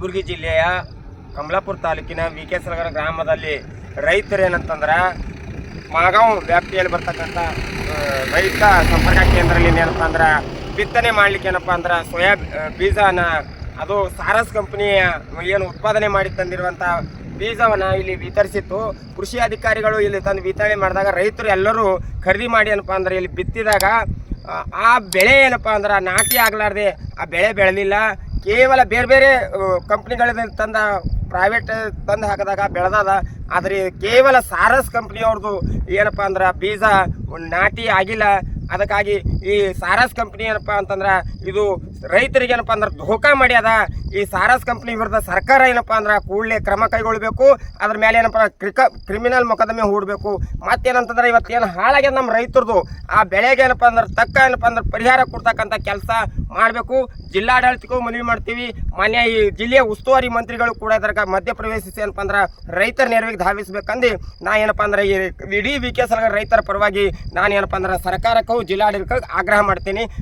ಕಲಬುರಗಿ ಜಿಲ್ಲೆಯ ಕಮಲಾಪುರ ತಾಲೂಕಿನ V K ಗ್ರಾಮದಲ್ಲಿ ರೈತರು ಏನಂತಂದ್ರೆ ಮಾಗಾವ್ ವ್ಯಾಪ್ತಿಯಲ್ಲಿ ಬರ್ತಕ್ಕಂಥ ರೈತ ಸಂಪರ್ಕ ಕೇಂದ್ರದಲ್ಲಿ ಏನಪ್ಪ ಅಂದ್ರೆ ಬಿತ್ತನೆ ಮಾಡ್ಲಿಕ್ಕೆ ಏನಪ್ಪ ಅಂದ್ರೆ ಸೋಯಾ ಬೀಜನ, ಅದು ಸಾರಸ್ ಕಂಪನಿಯ ಏನು ಉತ್ಪಾದನೆ ಮಾಡಿ ತಂದಿರುವಂಥ ಬೀಜವನ್ನ ಇಲ್ಲಿ ವಿತರಿಸಿತ್ತು. ಕೃಷಿ ಅಧಿಕಾರಿಗಳು ಇಲ್ಲಿ ತಂದು ವಿತರಣೆ ಮಾಡಿದಾಗ ರೈತರು ಎಲ್ಲರೂ ಖರೀದಿ ಮಾಡಿ ಏನಪ್ಪ ಅಂದ್ರೆ ಇಲ್ಲಿ ಬಿತ್ತಿದಾಗ ಆ ಬೆಳೆ ಏನಪ್ಪ ಅಂದ್ರೆ ನಾಟಿ ಆಗ್ಲಾರ್ದೆ ಆ ಬೆಳೆ ಬೆಳೆದಿಲ್ಲ. ಕೇವಲ ಬೇರೆ ಬೇರೆ ಕಂಪ್ನಿಗಳಿಂದ ತಂದ ಪ್ರೈವೇಟ್ ತಂದು ಹಾಕಿದಾಗ ಬೆಳೆದದ. ಆದರೆ ಕೇವಲ ಸಾರಸ್ ಕಂಪ್ನಿಯವ್ರದ್ದು ಏನಪ್ಪ ಅಂದ್ರೆ ಬೀಜ ನಾಟಿ ಆಗಿಲ್ಲ. ಅದಕ್ಕಾಗಿ ಈ ಸಾರಸ್ ಕಂಪ್ನಿ ಏನಪ್ಪ ಅಂತಂದ್ರೆ ಇದು ರೈತರಿಗೆ ಏನಪ್ಪ ಅಂದ್ರೆ ಧೋಕಾ ಮಾಡ್ಯದ ಈ ಸಾರಸ್ ಕಂಪ್ನಿ ವಿರುದ್ಧ ಸರ್ಕಾರ ಏನಪ್ಪ ಅಂದ್ರೆ ಕೂಡಲೇ ಕ್ರಮ ಕೈಗೊಳ್ಳಬೇಕು ಅದ್ರ ಮೇಲೆ ಏನಪ್ಪ ಕ್ರಿಕ, ಕ್ರಿಮಿನಲ್ ಮೊಕದ್ದಮೆ ಹೂಡಬೇಕು. ಮತ್ತೇನಂತಂದ್ರೆ ಇವತ್ತೇನು ಹಾಳಾಗ್ಯದ ನಮ್ಮ ರೈತರದು. ಆ ಬೆಳೆಗೆ ಏನಪ್ಪ ಅಂದ್ರೆ ತಕ್ಕ ಏನಪ್ಪ ಅಂದ್ರೆ ಪರಿಹಾರ ಕೊಡ್ತಕ್ಕಂಥ ಕೆಲಸ ಮಾಡಬೇಕು. ಜಿಲ್ಲಾಡಳಿತಕ್ಕೂ ಮನವಿ ಮಾಡ್ತೀವಿ. ಮಾನ್ಯ ಈ ಜಿಲ್ಲೆಯ ಉಸ್ತುವಾರಿ ಮಂತ್ರಿಗಳು ಕೂಡ ಇದ್ರಾಗ ಮಧ್ಯಪ್ರವೇಶಿಸಿ ಏನಪ್ಪ ಅಂದ್ರೆ ರೈತರ ನೆರವಿಗೆ ಧಾವಿಸ್ಬೇಕಂದು ನಾ ಏನಪ್ಪ ಅಂದ್ರೆ ಈ ಇಡೀ ವಿ ರೈತರ ಪರವಾಗಿ ನಾನು ಏನಪ್ಪ ಅಂದ್ರೆ ಸರ್ಕಾರಕ್ಕೂ ಜಿಲ್ಲಾಡಳಿತಕ್ಕೂ ಆಗ್ರಹ ಮಾಡ್ತೀನಿ.